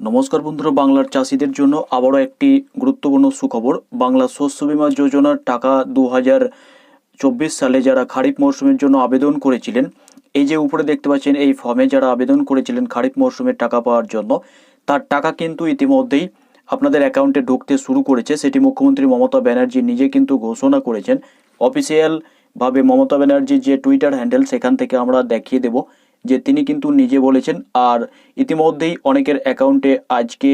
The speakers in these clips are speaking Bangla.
নমস্কার বন্ধুরা, বাংলার চাষিদের জন্য আবারও একটি গুরুত্বপূর্ণ সুখবর। বাংলা শস্য বীমা যোজনার টাকা দু চব্বিশ সালে যারা খারিফ মরশুমের জন্য আবেদন করেছিলেন, এই যে উপরে দেখতে পাচ্ছেন, এই ফর্মে যারা আবেদন করেছিলেন খারিফ মরশুমের টাকা পাওয়ার জন্য, তার টাকা কিন্তু ইতিমধ্যেই আপনাদের অ্যাকাউন্টে ঢুকতে শুরু করেছে। সেটি মুখ্যমন্ত্রী মমতা ব্যানার্জি নিজে কিন্তু ঘোষণা করেছেন। অফিসিয়াল ভাবে মমতা ব্যানার্জির যে টুইটার হ্যান্ডেল, সেখান থেকে আমরা দেখিয়ে দেব। যে তিনি কিন্তু নিজে বলেছেন, আর ইতিমধ্যেই অনেকের অ্যাকাউন্টে আজকে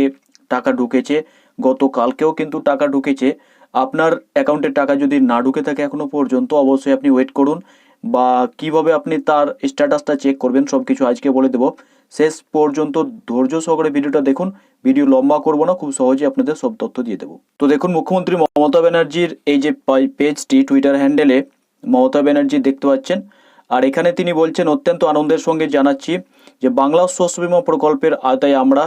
টাকা ঢুকেছে, গতকালকেও কিন্তু টাকা ঢুকেছে। আপনার অ্যাকাউন্টে টাকা যদি না ঢুকে থাকে এখনও পর্যন্ত, অবশ্যই আপনি ওয়েট করুন বা কীভাবে আপনি তার স্ট্যাটাসটা চেক করবেন সব কিছু আজকে বলে দেব। শেষ পর্যন্ত ধৈর্য সহকারে ভিডিওটা দেখুন। ভিডিও লম্বা করব না, খুব সহজে আপনাদের সব তথ্য দিয়ে দেবো। তো দেখুন, মুখ্যমন্ত্রী মমতা ব্যানার্জির এই যে পেজটি টুইটার হ্যান্ডেলে মমতা ব্যানার্জি দেখতে পাচ্ছেন। আর এখানে তিনি বলছেন, অত্যন্ত আনন্দের সঙ্গে জানাচ্ছি যে বাংলা শস্য বীমা প্রকল্পের আওতায় আমরা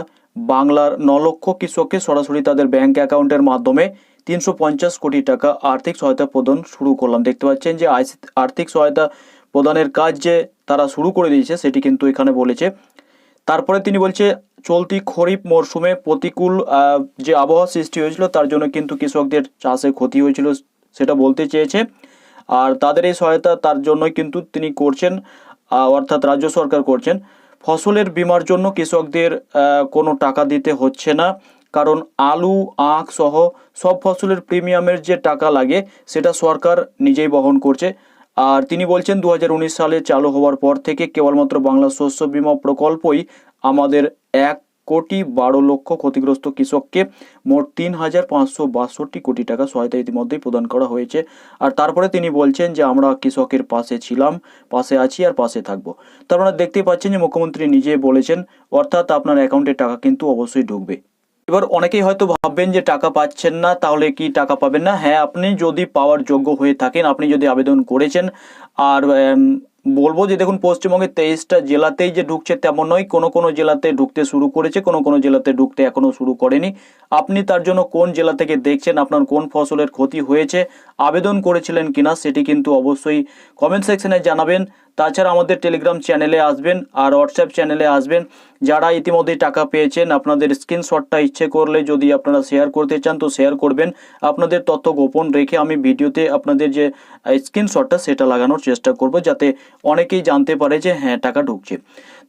বাংলার ন লক্ষ কৃষককে সরাসরি তাদের ব্যাংক অ্যাকাউন্টের মাধ্যমে তিনশো পঞ্চাশ কোটি টাকা আর্থিক সহায়তা প্রদান শুরু করলাম। দেখতে পাচ্ছেন যে আর্থিক সহায়তা প্রদানের কাজ যে তারা শুরু করে দিয়েছে, সেটি কিন্তু এখানে বলেছে। তারপরে তিনি বলছে, চলতি খরিফ মরশুমে প্রতিকূল যে আবহাওয়া সৃষ্টি হয়েছিল, তার জন্য কিন্তু কৃষকদের চাষে ক্ষতি হয়েছিল, সেটা বলতে চেয়েছে। আর তাদের এই সহায়তা তার জন্যই কিন্তু তিনি করছেন অর্থাৎ রাজ্য সরকার করছেন। ফসলের বীমার জন্য কৃষকদের কোনো টাকা দিতে হচ্ছে না, কারণ আলু, আখ সহ সব ফসলের প্রিমিয়ামের যে টাকা লাগে সেটা সরকার নিজেই বহন করছে। আর তিনি বলছেন দু হাজার উনিশ সালে চালু হওয়ার পর থেকে কেবলমাত্র বাংলা শস্য বীমা প্রকল্পই আমাদের এক কোটি বারো লক্ষ ক্ষতিগ্রস্ত কৃষককে মোট তিন হাজার পাঁচশো বাষট্টি কোটি টাকা সহায়তা ইতিমধ্যেই প্রদান করা হয়েছে। আর তারপরে তিনি বলছেন যে, আমরা কৃষকের পাশে ছিলাম, পাশে আছি আর পাশে থাকব। তার মানে দেখতেই পাচ্ছেন যে, মুখ্যমন্ত্রী নিজে বলেছেন, অর্থাৎ আপনার অ্যাকাউন্টে টাকা কিন্তু অবশ্যই ঢুকবে। এবার অনেকেই হয়তো ভাববেন যে, টাকা পাচ্ছেন না, তাহলে কি টাকা পাবেন না? হ্যাঁ আপনি যদি পাওয়ার যোগ্য হয়ে থাকেন, আপনি যদি আবেদন করেছেন, আর বলব যে দেখুন পশ্চিমবঙ্গের তেইশটা জেলাতেই যে ঢুকছে তেমন নয়। কোনো কোনো জেলাতে ঢুকতে শুরু করেছে, কোনো কোনো জেলাতে ঢুকতে এখনও শুরু করেনি। আপনি তার জন্য কোন জেলা থেকে দেখছেন, আপনার কোন ফসলের ক্ষতি হয়েছে, আবেদন করেছিলেন কিনা, সেটি কিন্তু অবশ্যই কমেন্ট সেকশনে জানাবেন। তাছাড়া আমাদের টেলিগ্রাম চ্যানেলে আসবেন আর হোয়াটসঅ্যাপ চ্যানেলে আসবেন। যারা ইতিমধ্যেই টাকা পেয়েছেন, আপনাদের স্ক্রিনশটটা ইচ্ছে করলে যদি আপনারা শেয়ার করতে চান, তো শেয়ার করবেন। আপনাদের তথ্য গোপন রেখে আমি ভিডিওতে আপনাদের যে স্ক্রিনশটটা সেটা লাগানোর চেষ্টা করব, যাতে অনেকেই জানতে পারে যে হ্যাঁ টাকা ঢুকছে।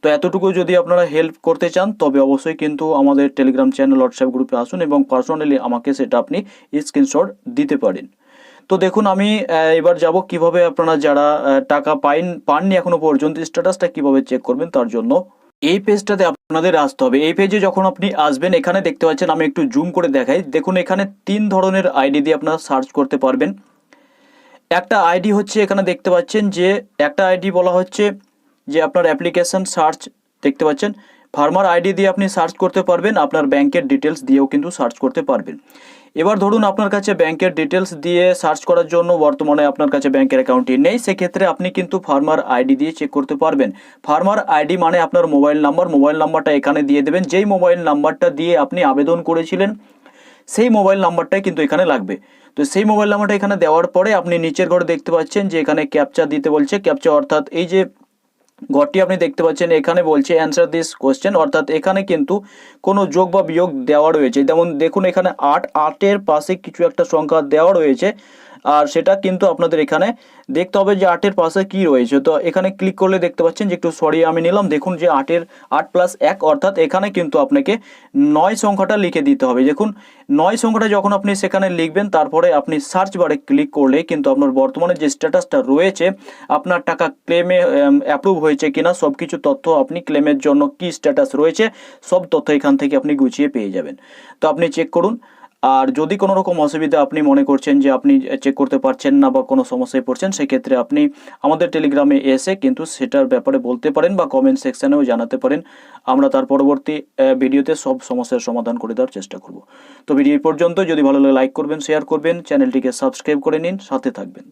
তো এতটুকু যদি আপনারা হেল্প করতে চান, তবে অবশ্যই কিন্তু আমাদের টেলিগ্রাম চ্যানেল হোয়াটসঅ্যাপ গ্রুপে আসুন এবং পার্সোনালি আমাকে সেটা আপনি স্ক্রিনশট দিতে পারেন। তো দেখুন, আমি এবার যাব কীভাবে আপনারা যারা টাকা পাইন, পাননি এখনও পর্যন্ত, স্ট্যাটাসটা কীভাবে চেক করবেন তার জন্য। এই পেজটাতে আপনাদের আসতে হবে। এই পেজে যখন আপনি আসবেন, এখানে দেখতে পাচ্ছেন, আমি একটু জুম করে দেখাই। দেখুন, এখানে তিন ধরনের আইডি দিয়ে আপনারা সার্চ করতে পারবেন। একটা আইডি হচ্ছে, এখানে দেখতে পাচ্ছেন যে, একটা আইডি বলা হচ্ছে যে, আপনার অ্যাপ্লিকেশন সার্চ দেখতে পাচ্ছেন? ফার্মার আইডি দিয়ে আপনি সার্চ করতে পারবেন, আপনার ব্যাংকের ডিটেলস দিয়েও কিন্তু সার্চ করতে পারবেন। এবার ধরুন আপনার কাছে ব্যাংকের ডিটেলস দিয়ে সার্চ করার জন্য বর্তমানে আপনার কাছে ব্যাংকের অ্যাকাউন্টটি নেই, সেক্ষেত্রে আপনি কিন্তু ফার্মার আইডি দিয়ে চেক করতে পারবেন। ফার্মার আইডি মানে আপনার মোবাইল নাম্বার মোবাইল নাম্বারটা এখানে দিয়ে দেবেন। যেই মোবাইল নাম্বারটা দিয়ে আপনি আবেদন করেছিলেন, সেই মোবাইল নাম্বারটাই কিন্তু এখানে লাগবে। তো সেই মোবাইল নাম্বারটা এখানে দেওয়ার পরে আপনি নিচের ঘরে দেখতে পাচ্ছেন যে এখানে ক্যাপচা দিতে বলছে। ক্যাপচা অর্থাৎ এই যে ঘরটি আপনি দেখতে পাচ্ছেন, এখানে বলছে অ্যান্সার দিস কোয়েশ্চেন অর্থাৎ এখানে কিন্তু কোনো যোগ বা বিয়োগ দেওয়া রয়েছে। যেমন দেখুন, এখানে আট, আটের পাশে কিছু একটা সংখ্যা দেওয়া রয়েছে। আর সেটা কিন্তু আপনাদের এখানে দেখতে হবে যে আটের পাশে কি রয়েছে। তো এখানে ক্লিক করলে দেখতে পাচ্ছেন যে একটু সরি আমি নিলাম। দেখুন যে আটের আট প্লাস এক, অর্থাৎ এখানে কিন্তু আপনাকে নয় সংখ্যাটা লিখে দিতে হবে। দেখুন, নয় সংখ্যাটা যখন আপনি সেখানে লিখবেন, তারপরে আপনি সার্চ বারে ক্লিক করলে কিন্তু আপনার বর্তমানে যে স্ট্যাটাসটা রয়েছে, আপনার টাকা ক্লেমে অ্যাপ্রুভ হয়েছে কিনা সব কিছু তথ্য আপনি ক্লেমের জন্য কি স্ট্যাটাস রয়েছে, সব তথ্য এখান থেকে আপনি গুছিয়ে পেয়ে যাবেন। তো আপনি চেক করুন। আর যদি কোনো রকম অসুবিধা আপনি মনে করছেন যে আপনি চেক করতে পারছেন না বা কোনো সমস্যায় পড়ছেন, সেক্ষেত্রে আপনি আমাদের টেলিগ্রামে এসে কিন্তু সেটার ব্যাপারে বলতে পারেন বা কমেন্ট সেকশানেও জানাতে পারেন। আমরা তার পরবর্তী ভিডিওতে সব সমস্যার সমাধান করে দেওয়ার চেষ্টা করব। তো ভিডিও পর্যন্ত। যদি ভালো লাগে লাইক করবেন শেয়ার করবেন। চ্যানেলটিকে সাবস্ক্রাইব করে নিন। সাথে থাকবেন।